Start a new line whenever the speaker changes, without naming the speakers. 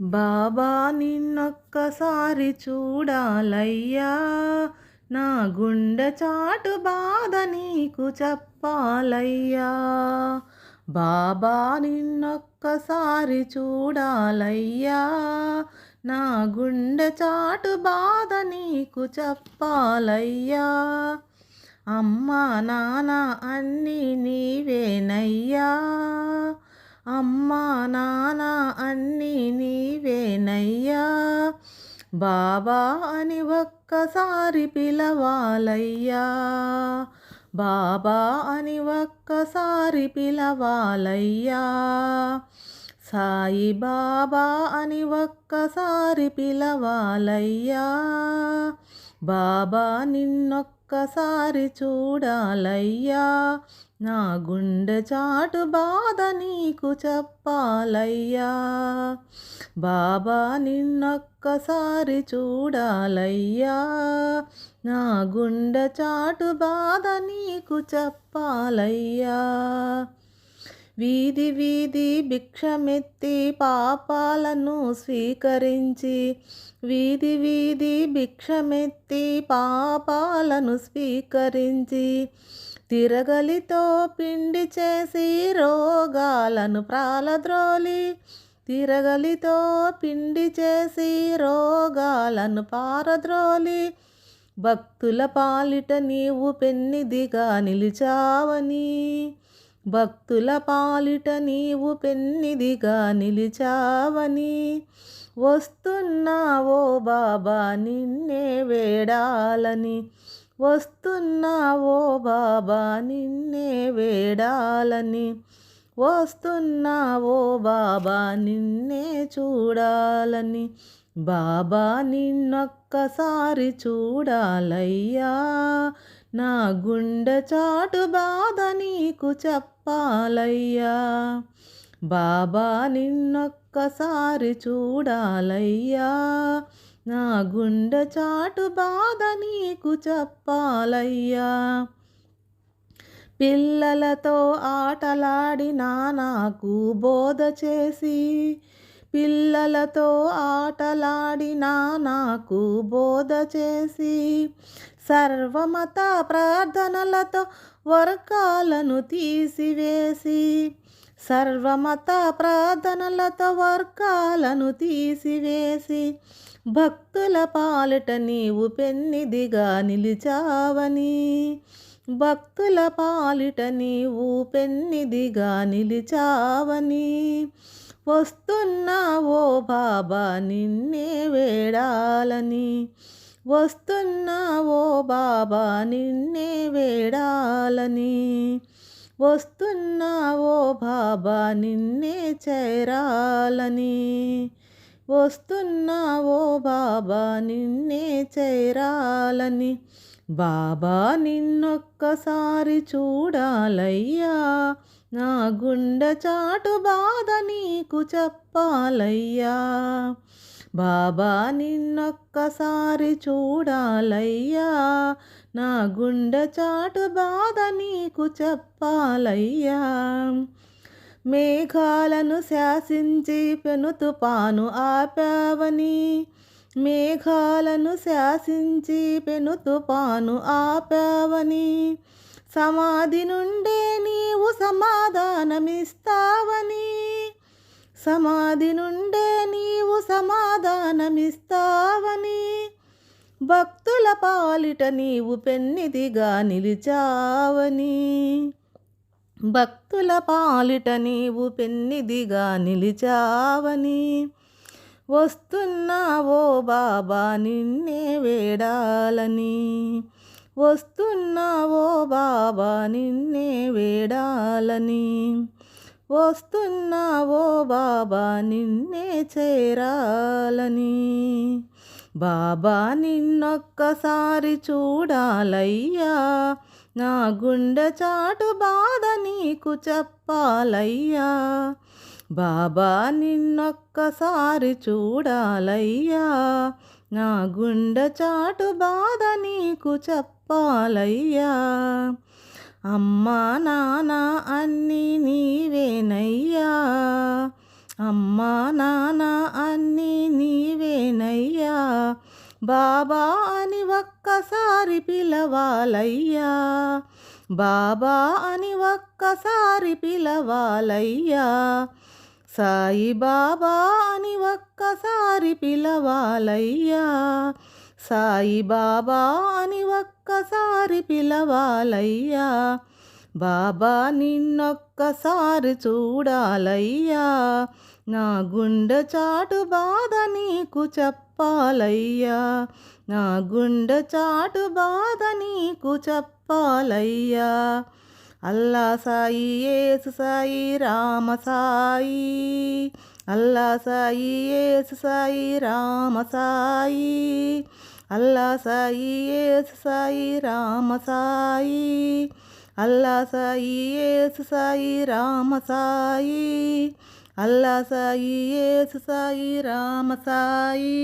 బాబా నిన్నొక్కసారి చూడాలయ్యా. నా గుండె చాటు బాధ నీకు చెప్పాలయ్యా. బాబా నిన్నొక్కసారి చూడాలయ్యా. నా గుండె చాటు బాధ నీకు చెప్పాలయ్యా. అమ్మా నాన్న అన్నీ నీవేనయ్యా. అమ్మా నాన్న అన్నీ నీవేనయ్యా. బాబా అని ఒక్కసారి పిలవాలయ్యా. బాబా అని ఒక్కసారి పిలవాలయ్యా. సాయి బాబా అని ఒక్కసారి పిలవాలయ్యా. బాబా నిన్నొక్కసారి చూడాలయ్యా. నా గుండె చాటు బాధ నీకు చెప్పాలయ్యా. బాబా నిన్నొక్కసారి చూడాలయ్యా. నా గుండె చాటు బాధ నీకు చెప్పాలయ్యా. వీధి వీధి భిక్షమెత్తి పాపాలను స్వీకరించి వీధి వీధి భిక్షమెత్తి పాపాలను స్వీకరించి తిరగలితో పిండి చేసి రోగాలను ప్రాలద్రోలి తిరగలితో పిండి చేసి రోగాలను పారద్రోలి. భక్తుల పాలిట నీవు పెన్నిదిగా నిలిచావని భక్తుల పాలిట నీవు పెన్నిదిగా నిలిచావని వస్తున్నావో బాబా నిన్నే వేడాలని వస్తున్నావో బాబా నిన్నే వేడాలని వస్తున్నావో బాబా నిన్నే చూడాలని బాబా నిన్నొక్కసారి చూడాలయ్యా నా గుండె చాటు బాధ నీకు చెప్పాలయ్యా. బాబా నిన్నొక్కసారి చూడాలయ్యా. నా గుండె చాటు బాధ నీకు చెప్పాలయ్యా. పిల్లలతో ఆటలాడినా నాకు బోధ చేసి పిల్లలతో ఆటలాడినా నాకు బోధ చేసి సర్వమత ప్రార్థనలతో వర్గాలను తీసివేసి సర్వమత ప్రార్థనలతో వర్గాలను తీసివేసి భక్తుల పాలిట నీవు పెన్నిదిగా నిలిచావని భక్తుల పాలిట నీవు పెన్నిదిగా నిలిచావని వస్తున్నావో బాబా నిన్నే వేడాలని వస్తున్నావో బాబా నిన్నే వేడాలని. వస్తున్నావో బాబా నిన్నే చేరాలని. వస్తున్నావో బాబా నిన్నే చేరాలని. బాబా నిన్నొక్కసారి చూడాలయ్యా. నా గుండె చాటు బాధ నీకు చెప్పాలయ్యా. బాబా నిన్నొక్కసారి చూడాలయ్యా నా గుండె చాటు బాధ నీకు చెప్పాలయ్యా. మేఘాలను శాసించి పెను తుపాను ఆపావని మేఘాలను శాసించి పెను తుపాను ఆపావని సమాధి నుండే నీవు సమాధానమిస్తావని. సమాధి నుండే నీవు సమాధానమిస్తావని భక్తుల పాలిట నీవు పెన్నిదిగా నిలిచావని భక్తుల పాలిట నీవు పెన్నిదిగా నిలిచావని వస్తున్నావో బాబా నిన్నే వేడాలని వస్తున్నావో బాబా నిన్నే వేడాలని వస్తున్నావో బాబా నిన్నే చేరాలని. బాబా నిన్నొక్కసారి చూడాలయ్యా. నా గుండె చాటు బాధ నీకు చెప్పాలయ్యా. బాబా నిన్నొక్కసారి చూడాలయ్యా. నా గుండె చాటు బాధ నీకు చెప్పాలయ్యా. అమ్మా నాన్న అన్నీ అమ్మా నాన్న అన్నీ నీవేనయ్యా. బాబా అని ఒక్కసారి పిలవాలయ్యా. బాబా అని ఒక్కసారి పిలవాలయ్యా. సాయి బాబా అని ఒక్కసారి పిలవాలయ్యా. సాయి బాబా అని ఒక్కసారి పిలవాలయ్యా. బాబా నిన్నొక్కసారి చూడాలయ్యా. నా గుండె చాటు బాధ నీకు చెప్పాలయ్యా. నా గుండె చాటు బాధ నీకు చెప్పాలయ్యా. అల్లా సాయి ఏసు సాయి రామ సాయి. అల్లా సాయి ఏసు సాయి రామ సాయి. అల్లా సాయి ఏసు సాయి రామ సాయి. అల్లా సాయి ఏసు సాయి రామ సాయి అల్లా సాయి ఏసు సాయి రామ సాయి